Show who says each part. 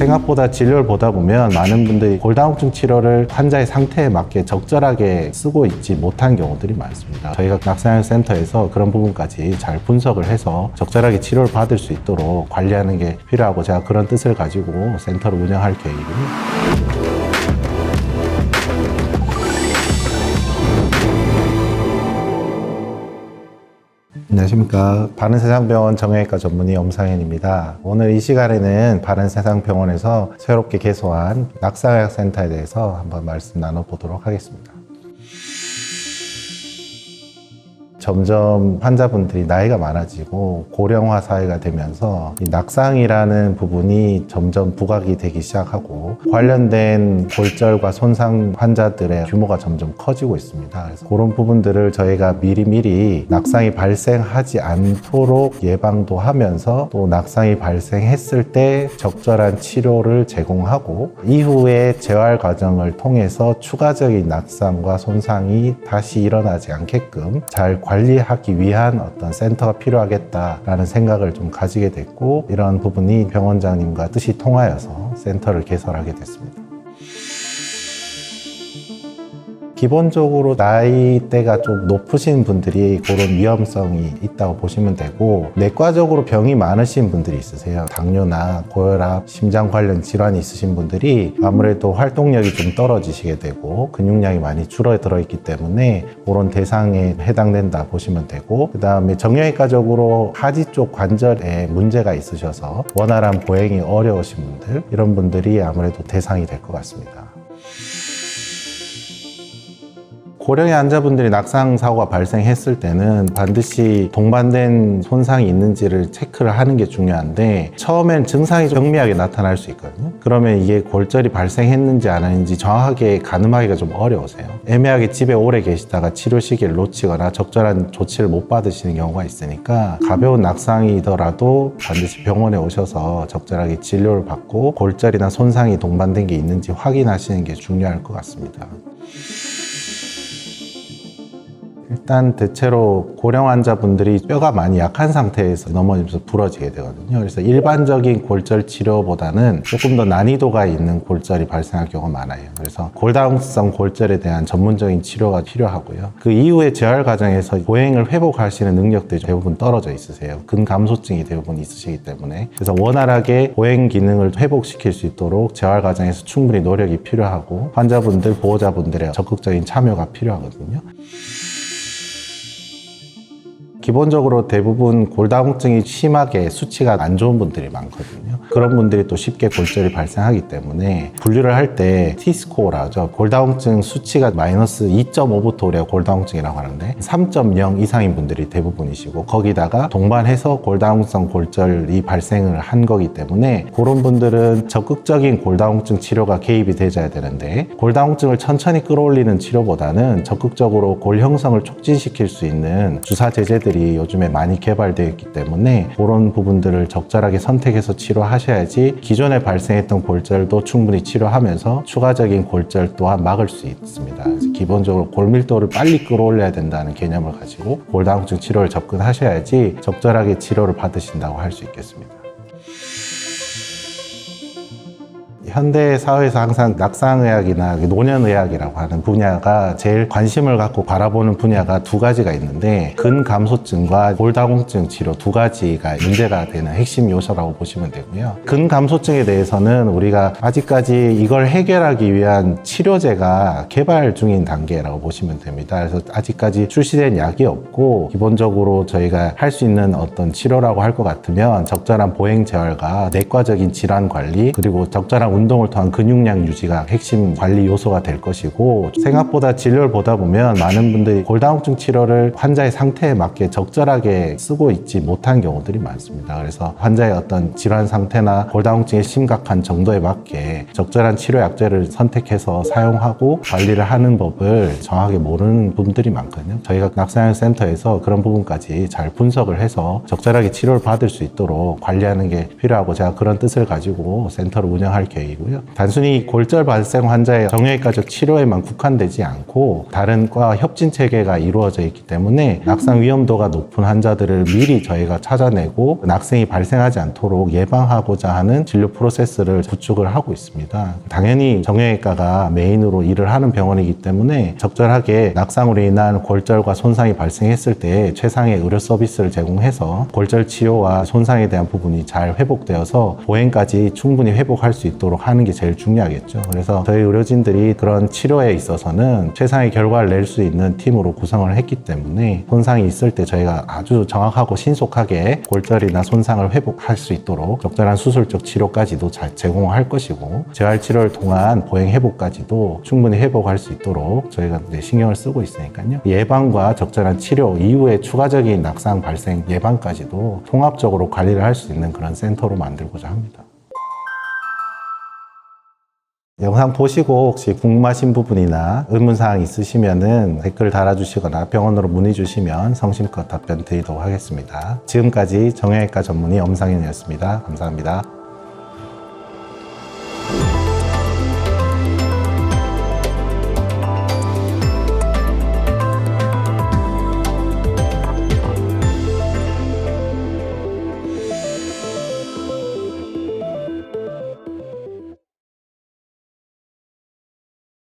Speaker 1: 생각보다 진료를 보다 보면 많은 분들이 골다공증 치료를 환자의 상태에 맞게 적절하게 쓰고 있지 못한 경우들이 많습니다. 저희가 낙상현 센터에서 그런 부분까지 잘 분석을 해서 적절하게 치료를 받을 수 있도록 관리하는 게 필요하고 제가 그런 뜻을 가지고 센터를 운영할 계획입니다. 안녕하십니까. 바른세상병원 정형외과 전문의 엄상현입니다. 오늘 이 시간에는 바른세상병원에서 새롭게 개소한 낙상의학센터에 대해서 한번 말씀 나눠보도록 하겠습니다. 점점 환자분들이 나이가 많아지고 고령화 사회가 되면서 이 낙상이라는 부분이 점점 부각이 되기 시작하고 관련된 골절과 손상 환자들의 규모가 점점 커지고 있습니다. 그래서 그런 부분들을 저희가 미리미리 낙상이 발생하지 않도록 예방도 하면서 또 낙상이 발생했을 때 적절한 치료를 제공하고 이후에 재활 과정을 통해서 추가적인 낙상과 손상이 다시 일어나지 않게끔 잘 관리하기 위한 어떤 센터가 필요하겠다라는 생각을 좀 가지게 됐고 이런 부분이 병원장님과 뜻이 통하여서 센터를 개설하게 됐습니다. 기본적으로 나이대가 좀 높으신 분들이 그런 위험성이 있다고 보시면 되고 내과적으로 병이 많으신 분들이 있으세요. 당뇨나 고혈압, 심장 관련 질환이 있으신 분들이 아무래도 활동력이 좀 떨어지시게 되고 근육량이 많이 줄어들어 있기 때문에 그런 대상에 해당된다 보시면 되고 그 다음에 정형외과적으로 하지 쪽 관절에 문제가 있으셔서 원활한 보행이 어려우신 분들 이런 분들이 아무래도 대상이 될 것 같습니다. 고령의 환자분들이 낙상 사고가 발생했을 때는 반드시 동반된 손상이 있는지를 체크를 하는 게 중요한데 처음엔 증상이 좀 경미하게 나타날 수 있거든요. 그러면 이게 골절이 발생했는지 안 했는지 정확하게 가늠하기가 좀 어려우세요. 애매하게 집에 오래 계시다가 치료 시기를 놓치거나 적절한 조치를 못 받으시는 경우가 있으니까 가벼운 낙상이더라도 반드시 병원에 오셔서 적절하게 진료를 받고 골절이나 손상이 동반된 게 있는지 확인하시는 게 중요할 것 같습니다. 일단 대체로 고령 환자분들이 뼈가 많이 약한 상태에서 넘어지면서 부러지게 되거든요. 그래서 일반적인 골절 치료보다는 조금 더 난이도가 있는 골절이 발생할 경우가 많아요. 그래서 골다공성 골절에 대한 전문적인 치료가 필요하고요. 그 이후에 재활 과정에서 보행을 회복하시는 능력들이 대부분 떨어져 있으세요. 근감소증이 대부분 있으시기 때문에 그래서 원활하게 보행 기능을 회복시킬 수 있도록 재활 과정에서 충분히 노력이 필요하고 환자분들 보호자분들의 적극적인 참여가 필요하거든요. 기본적으로 대부분 골다공증이 심하게 수치가 안 좋은 분들이 많거든요. 그런 분들이 또 쉽게 골절이 발생하기 때문에 분류를 할 때 T스코어라 하죠. 골다공증 수치가 마이너스 2.5부터 우리가 골다공증이라고 하는데 3.0 이상인 분들이 대부분이시고 거기다가 동반해서 골다공성 골절이 발생을 한 거기 때문에 그런 분들은 적극적인 골다공증 치료가 개입이 되져야 되는데 골다공증을 천천히 끌어올리는 치료보다는 적극적으로 골 형성을 촉진시킬 수 있는 주사 제제들이 요즘에 많이 개발되어 있기 때문에 그런 부분들을 적절하게 선택해서 치료하셔야지 기존에 발생했던 골절도 충분히 치료하면서 추가적인 골절 또한 막을 수 있습니다. 기본적으로 골밀도를 빨리 끌어올려야 된다는 개념을 가지고 골다공증 치료를 접근하셔야지 적절하게 치료를 받으신다고 할 수 있겠습니다. 현대 사회에서 항상 낙상의학이나 노년의학이라고 하는 분야가 제일 관심을 갖고 바라보는 분야가 두 가지가 있는데 근감소증과 골다공증 치료 두 가지가 문제가 되는 핵심 요소라고 보시면 되고요. 근감소증에 대해서는 우리가 아직까지 이걸 해결하기 위한 치료제가 개발 중인 단계라고 보시면 됩니다. 그래서 아직까지 출시된 약이 없고 기본적으로 저희가 할 수 있는 어떤 치료라고 할 것 같으면 적절한 보행 재활과 내과적인 질환 관리 그리고 적절한 운동을 통한 근육량 유지가 핵심 관리 요소가 될 것이고 생각보다 진료를 보다 보면 많은 분들이 골다공증 치료를 환자의 상태에 맞게 적절하게 쓰고 있지 못한 경우들이 많습니다. 그래서 환자의 어떤 질환 상태나 골다공증의 심각한 정도에 맞게 적절한 치료 약제를 선택해서 사용하고 관리를 하는 법을 정확하게 모르는 분들이 많거든요. 저희가 낙상현 센터에서 그런 부분까지 잘 분석을 해서 적절하게 치료를 받을 수 있도록 관리하는 게 필요하고 제가 그런 뜻을 가지고 센터를 운영할 계획 계획이고요. 단순히 골절 발생 환자의 정형외과적 치료에만 국한되지 않고 다른 과 협진 체계가 이루어져 있기 때문에 낙상 위험도가 높은 환자들을 미리 저희가 찾아내고 낙생이 발생하지 않도록 예방하고자 하는 진료 프로세스를 구축을 하고 있습니다. 당연히 정형외과가 메인으로 일을 하는 병원이기 때문에 적절하게 낙상으로 인한 골절과 손상이 발생했을 때 최상의 의료 서비스를 제공해서 골절 치료와 손상에 대한 부분이 잘 회복되어서 보행까지 충분히 회복할 수 하는 게 제일 중요하겠죠. 그래서 저희 의료진들이 그런 치료에 있어서는 최상의 결과를 낼 수 있는 팀으로 구성을 했기 때문에 손상이 있을 때 저희가 아주 정확하고 신속하게 골절이나 손상을 회복할 수 있도록 적절한 수술적 치료까지도 잘 제공할 것이고 재활 치료를 통한 보행 회복까지도 충분히 회복할 수 있도록 저희가 이제 신경을 쓰고 있으니까요. 예방과 적절한 치료 이후에 추가적인 낙상 발생 예방까지도 통합적으로 관리를 할 수 있는 그런 센터로 만들고자 합니다. 영상 보시고 혹시 궁금하신 부분이나 의문사항 있으시면은 댓글 달아주시거나 병원으로 문의 주시면 성심껏 답변 드리도록 하겠습니다. 지금까지 정형외과 전문의 엄상현이었습니다. 감사합니다.